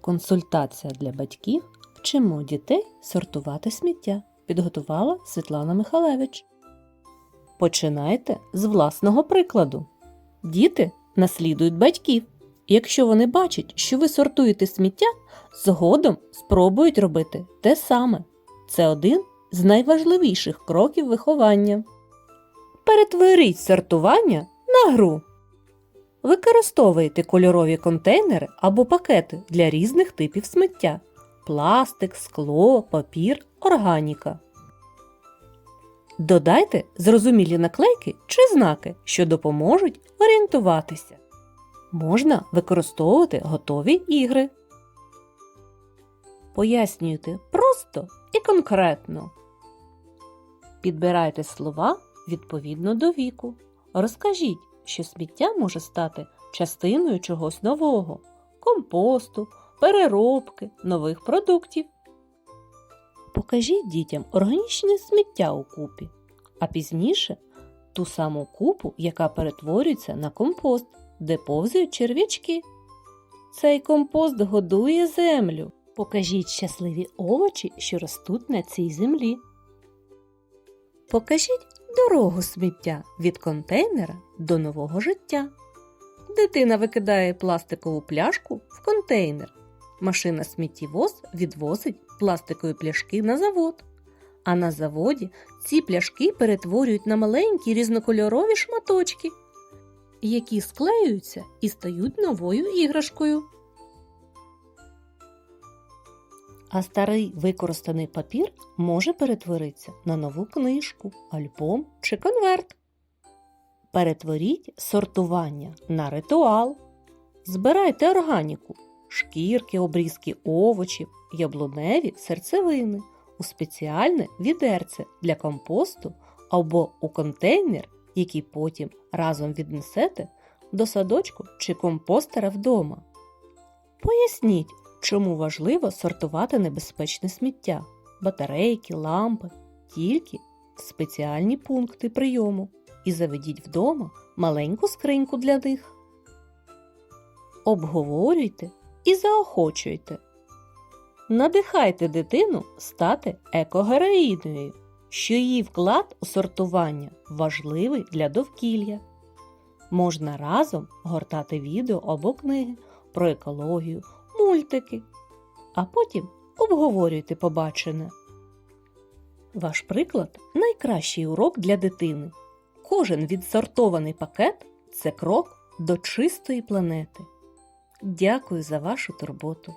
Консультація для батьків. Вчимо дітей сортувати сміття. Підготувала Світлана Михалевич. Починайте з власного прикладу. Діти наслідують батьків. Якщо вони бачать, що ви сортуєте сміття, згодом спробують робити те саме. Це один з найважливіших кроків виховання. Перетворіть сортування на гру. Використовуйте кольорові контейнери або пакети для різних типів сміття: пластик, скло, папір, органіка. Додайте зрозумілі наклейки чи знаки, що допоможуть орієнтуватися. Можна використовувати готові ігри. Пояснюйте просто і конкретно. Підбирайте слова відповідно до віку. Розкажіть, що сміття може стати частиною чогось нового компосту, переробки, нових продуктів. Покажіть дітям органічне сміття у купі, а пізніше ту саму купу, яка перетворюється на компост, де повзають черв'ячки. Цей компост годує землю. Покажіть щасливі овочі, що ростуть на цій землі. Покажіть дорогу сміття від контейнера до нового життя. Дитина викидає пластикову пляшку в контейнер. Машина сміттєвоз відвозить пластикові пляшки на завод. А на заводі ці пляшки перетворюють на маленькі різнокольорові шматочки, які склеюються і стають новою іграшкою. А старий використаний папір може перетворитися на нову книжку, альбом чи конверт. Перетворіть сортування на ритуал. Збирайте органіку, шкірки, обрізки овочів, яблуневі серцевини у спеціальне відерце для компосту або у контейнер, який потім разом віднесете до садочку чи компостера вдома. Поясніть, чому важливо сортувати небезпечне сміття, батарейки, лампи, тільки в спеціальні пункти прийому і заведіть вдома маленьку скриньку для них. Обговорюйте і заохочуйте. Надихайте дитину стати екогероїною, що її вклад у сортування важливий для довкілля. Можна разом гортати відео або книги про екологію, мультики, а потім обговорюйте побачене. Ваш приклад найкращий урок для дитини. Кожен відсортований пакет це крок до чистої планети. Дякую за вашу турботу.